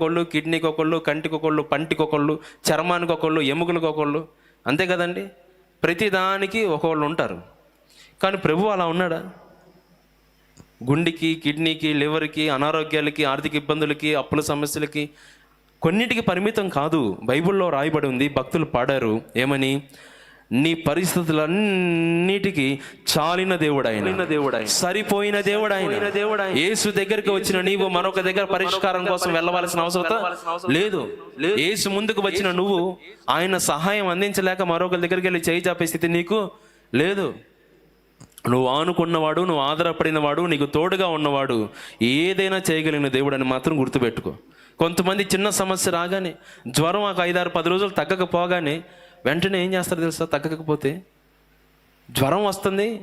ఒకళ్ళు కిడ్నీకి ఒకళ్ళు కంటికి ఒకళ్ళు పంటికి ఒకళ్ళు చర్మానికి ఒకళ్ళు ఎముకలకు ఒకళ్ళు అంతే కదండి? ప్రతి దానికి ఒకళ్ళు ఉంటారు. కానీ ప్రభు అలా ఉన్నాడా? గుండెకి కిడ్నీకి లివర్కి అనారోగ్యాలకి ఆర్థిక ఇబ్బందులకి అప్పుల సమస్యలకి కొన్నిటికి పరిమితం కాదు. బైబిల్లో రాయబడి ఉంది భక్తులు పాడారు. ఏమని? నీ పరిస్థితులన్నిటికీ చాలిన దేవుడు ఆయన దేవుడు సరిపోయిన దేవుడు ఆయన దేవుడు యేసు దగ్గరికి వచ్చిన నీవు మరొక దగ్గర పరిష్కారం కోసం వెళ్ళవలసిన అవసరం లేదు. యేసు ముందుకు వచ్చిన నువ్వు ఆయన సహాయం అందించలేక మరొకరి దగ్గరికి వెళ్ళి చేయి చాపే స్థితి నీకు లేదు. నువ్వు ఆనుకున్నవాడు నువ్వు ఆధారపడినవాడు నీకు తోడుగా ఉన్నవాడు ఏదైనా చేయగలిగిన దేవుడు అని మాత్రం గుర్తుపెట్టుకో. కొంతమంది చిన్న సమస్య రాగానే జ్వరం ఒక ఐదారు పది రోజులు తగ్గకపోగానే వెంటనే ఏం చేస్తారు తెలుసా? తగ్గకపోతే జ్వరం వస్తుంది.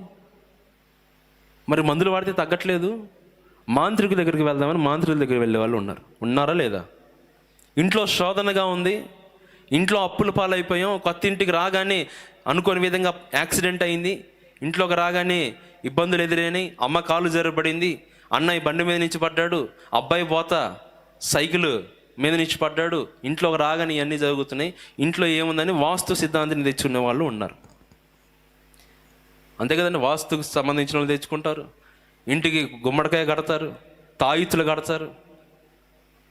మరి మందులు వాడితే తగ్గట్లేదు. మాంత్రికుల దగ్గరికి వెళ్దామని మాంత్రికుల దగ్గరికి వెళ్ళే వాళ్ళు ఉన్నారు. ఉన్నారా లేదా? ఇంట్లో శోధనగా ఉంది. ఇంట్లో అప్పుల పాలైపోయాం. కొత్త ఇంటికి రాగానే అనుకోని విధంగా యాక్సిడెంట్ అయింది. ఇంట్లోకి రాగానే ఇబ్బందులు ఎదురైనాయి. అమ్మ కాలు జరబడింది అన్నయ్య బండి మీద నుంచి పడ్డాడు. అబ్బాయి పోత సైకిల్ మీద నుంచి పడ్డాడు ఇంట్లో రాగానే ఇవన్నీ జరుగుతున్నాయి ఇంట్లో ఏముందని వాస్తు సిద్ధాంతిని తెచ్చుకునే వాళ్ళు ఉన్నారు. అంతే కదండి వాస్తుకు సంబంధించిన వాళ్ళు తెచ్చుకుంటారు ఇంటికి గుమ్మడికాయ కడతారు తాయితులు కడతారు.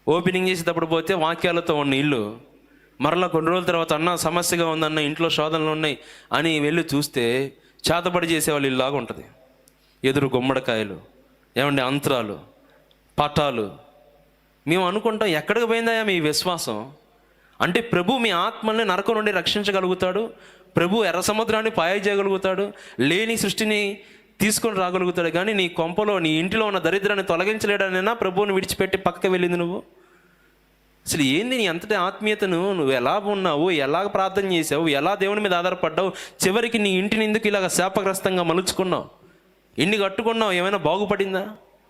ఓపెనింగ్ చేసేటప్పుడు పోతే వాక్యాలతో ఉన్న ఇల్లు మరలా కొన్ని రోజుల తర్వాత అన్న సమస్యగా ఉందన్న ఇంట్లో శోధనలు ఉన్నాయి అని వెళ్ళి చూస్తే చేతబడి చేసేవాళ్ళు ఇల్లాగా ఉంటుంది. ఎదురు గుమ్మడికాయలు ఏమంటే అంతరాలు పటాలు మేము అనుకుంటాం ఎక్కడికి పోయిందయా మీ విశ్వాసం? అంటే ప్రభు మీ ఆత్మల్ని నరకం నుండి రక్షించగలుగుతాడు ప్రభు ఎర్ర సముద్రాన్ని పాయ చేయగలుగుతాడు లేని సృష్టిని తీసుకొని రాగలుగుతాడు కానీ నీ కొంపలో నీ ఇంటిలో ఉన్న దరిద్రాన్ని తొలగించలేడనైనా ప్రభువుని విడిచిపెట్టి పక్కకి వెళ్ళింది నువ్వు? అసలు ఏంది నీ అంతటి ఆత్మీయతను? నువ్వు ఎలా ఉన్నావు? ఎలా ప్రార్థన చేసావు ఎలా దేవుని మీద ఆధారపడ్డావు? చివరికి నీ ఇంటిని ఎందుకు ఇలాగ శాపగ్రస్తంగా మలుచుకున్నావు? ఎన్ని కట్టుకున్నావు ఏమైనా బాగుపడిందా?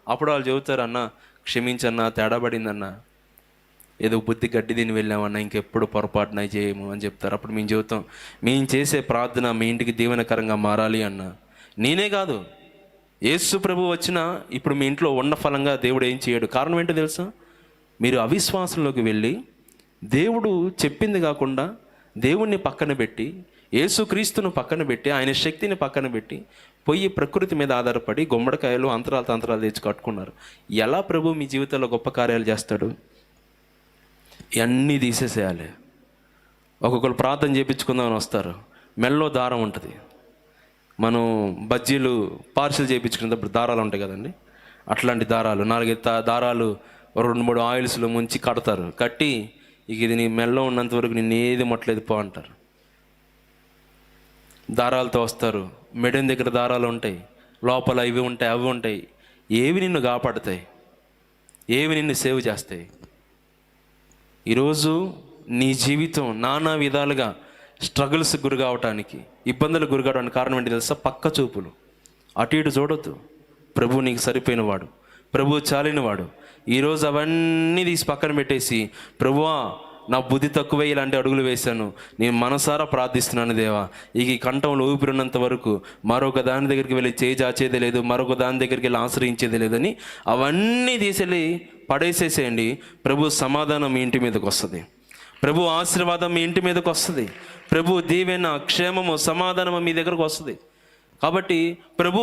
అప్పుడు వాళ్ళు చెబుతారు అన్న క్షమించన్నా తేడాబడిందన్నా ఏదో బుద్ధి గడ్డి దీన్ని వెళ్ళామన్నా ఇంకెప్పుడు పొరపాటున చేయము అని చెప్తారు. అప్పుడు మేము చెబుతాం మేము చేసే ప్రార్థన మీ ఇంటికి దీవెనకరంగా మారాలి అన్న. నేనే కాదు. యేసు ప్రభు వచ్చిన ఇప్పుడు మీ ఇంట్లో ఉన్న ఫలంగా దేవుడు ఏం చేయడు. కారణం ఏంటో తెలుసా? మీరు అవిశ్వాసంలోకి వెళ్ళి దేవుడు చెప్పింది కాకుండా దేవుణ్ణి పక్కన పెట్టి యేసుక్రీస్తును పక్కన పెట్టి ఆయన శక్తిని పక్కన పెట్టి పొయ్యి ప్రకృతి మీద ఆధారపడి గుమ్మడికాయలు అంతరాలు తంత్రాలు తెచ్చి కట్టుకున్నారు. ఎలా ప్రభు మీ జీవితంలో గొప్ప కార్యాలు చేస్తాడు? ఇవన్నీ తీసేసేయాలి. ఒక్కొక్కరు ప్రార్థన చేయించుకుందామని వస్తారు. మెల్లో దారం ఉంటుంది. మనం బజ్జీలు పార్సిల్ చేయించుకునేటప్పుడు దారాలు ఉంటాయి కదండి? అట్లాంటి దారాలు నాలుగైదు దారాలు ఒక రెండు మూడు ఆయిల్స్లో ముంచి కడతారు. కట్టి ఇక ఇది నీ మెల్లో ఉన్నంత వరకు నేను ఏది ముట్టలేదు పో అంటారు. దారాలతో వస్తారు. మెడన్ దగ్గర దారాలు ఉంటాయి. లోపల ఇవి ఉంటాయి అవి ఉంటాయి. ఏవి నిన్ను కాపాడుతాయి? ఏవి నిన్ను సేవ్ చేస్తాయి? ఈరోజు నీ జీవితం నానా విధాలుగా స్ట్రగుల్స్ గురి కావటానికి ఇబ్బందులు గురి కావడానికి కారణం ఏంటి తెలుసా? పక్క చూపులు. అటు ఇటు చూడొద్దు. ప్రభు నీకు సరిపోయినవాడు. ప్రభు చాలినవాడు. ఈరోజు అవన్నీ తీసి పక్కన పెట్టేసి ప్రభువా నా బుద్ధి తక్కువ ఇలాంటి అడుగులు వేశాను. నేను మనసారా ప్రార్థిస్తున్నాను దేవా. ఇక ఈ కంఠంలో ఊపిరినంత వరకు మరొక దాని దగ్గరికి వెళ్ళి చేయి చాచేది లేదు మరొక దాని దగ్గరికి వెళ్ళి ఆశ్రయించేది లేదని అవన్నీ తీసేళ్ళి పడేసేసేయండి. ప్రభు సమాధానం మీ ఇంటి మీదకి వస్తుంది. ప్రభు ఆశీర్వాదం మీ ఇంటి మీదకి వస్తుంది. ప్రభు దీవెన క్షేమము సమాధానము మీ దగ్గరకు వస్తుంది. కాబట్టి ప్రభు